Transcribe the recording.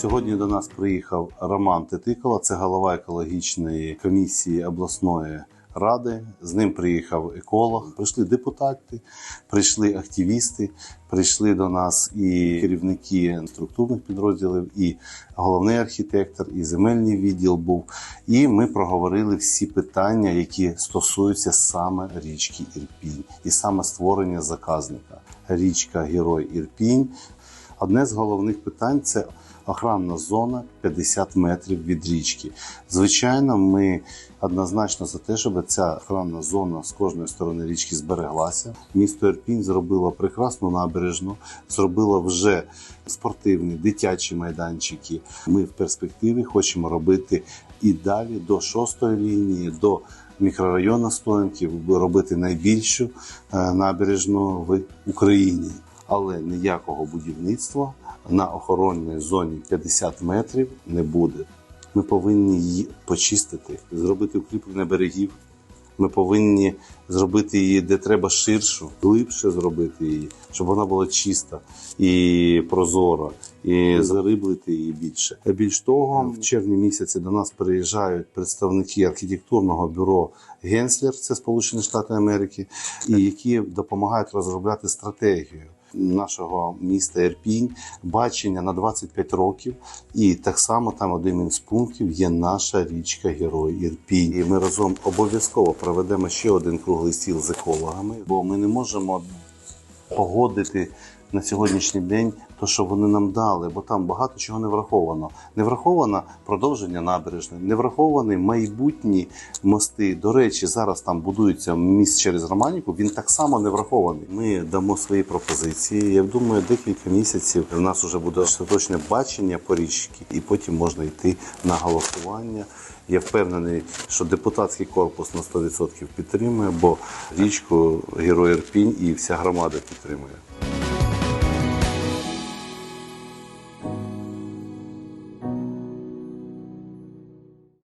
Сьогодні до нас приїхав Роман Тетикола, це голова екологічної комісії обласної ради. З ним приїхав еколог. Прийшли депутати, прийшли активісти, прийшли до нас і керівники структурних підрозділів, і головний архітектор, і земельний відділ був. І ми проговорили всі питання, які стосуються саме річки Ірпінь, і саме створення заказника. Річка Герой Ірпінь. Одне з головних питань це охранна зона 50 метрів від річки. Звичайно, ми однозначно за те, щоб ця охранна зона з кожної сторони річки збереглася. Місто Ірпінь зробило прекрасну набережну, зробило вже спортивні дитячі майданчики. Ми в перспективі хочемо робити і далі до шостої лінії, до мікрорайону Стоянків, робити найбільшу е, набережну в Україні. Але ніякого будівництва на охоронній зоні 50 метрів не буде. Ми повинні її почистити, зробити укріплення берегів. Ми повинні зробити її де треба ширшу, глибше зробити її, щоб вона була чиста і прозора, і зариблити її більше. Більш того, в червні місяці до нас приїжджають представники архітектурного бюро Генслер, це Сполучені Штати Америки, і які допомагають розробляти стратегію нашого міста Ірпінь, бачення на 25 років. І так само там один із пунктів є наша річка Герой Ірпінь. І ми разом обов'язково проведемо ще один круглий стіл з екологами, бо ми не можемо погодити на сьогоднішній день то, що вони нам дали, бо там багато чого не враховано. Не враховано продовження набережної, не враховані майбутні мости. До речі, зараз там будується міст через Романіку. Він так само не врахований. Ми дамо свої пропозиції. Я думаю, декілька місяців у нас вже буде остаточне бачення по річці, і потім можна йти на голосування. Я впевнений, що депутатський корпус на 100% підтримує, бо річку Герой Ірпінь і вся громада підтримує.